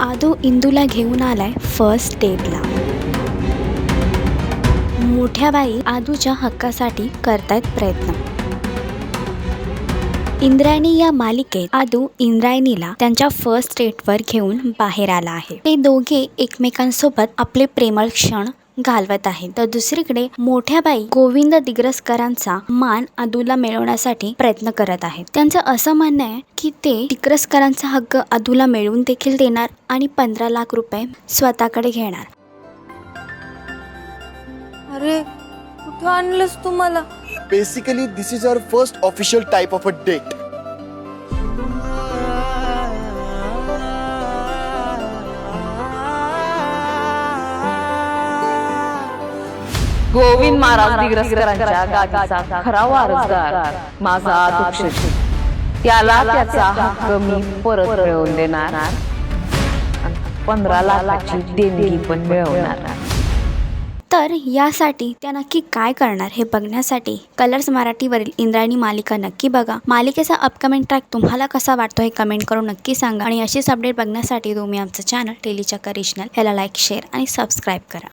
आदो इंदूला घेऊन आलाय फर्स्ट डेटला मोठ्या बाई आदूच्या हक्कासाठी करतायत प्रयत्न. इंद्रायणी या मालिकेत आदू इंद्रायणीला त्यांच्या फर्स्ट डेटवर घेऊन बाहेर आला आहे. ते दोघे एकमेकांसोबत आपले प्रेमळ क्षण घालवत आहेत तर दुसरीकडे मोठ्या बाई गोविंद दिग्रसकरांचा मान आदूला मिळवण्यासाठी प्रयत्न करत आहेत. त्यांचं असं म्हणणं आहे की ते दिग्रसकरांचा हक्क आदूला मिळवून देखील देणार आणि पंधरा लाख रुपये स्वतःकडे घेणार. अरे कुठं आणलंस तू मला? Basically, this is our first official type of a date. Govind Maharaj दिग्रसकरांच्या गादीचा खरा वारसदार माझा दुक्षी त्याला त्याचा हक्क मी परत मिळवून देणार. पंधरा लाखाची देणगी पण मिळवणार. तर यासाठी त्या नक्की काय करणार हे बघण्यासाठी कलर्स मराठीवरील इंद्रायणी मालिका नक्की बघा. मालिकेचा अपकमिंग ट्रॅक तुम्हाला कसा वाटतो हे कमेंट करून नक्की सांगा. आणि अशीच अपडेट बघण्यासाठी तुम्ही आमचं चॅनल टेलीचक्कर रिजनल याला लाईक शेअर आणि सबस्क्राईब करा.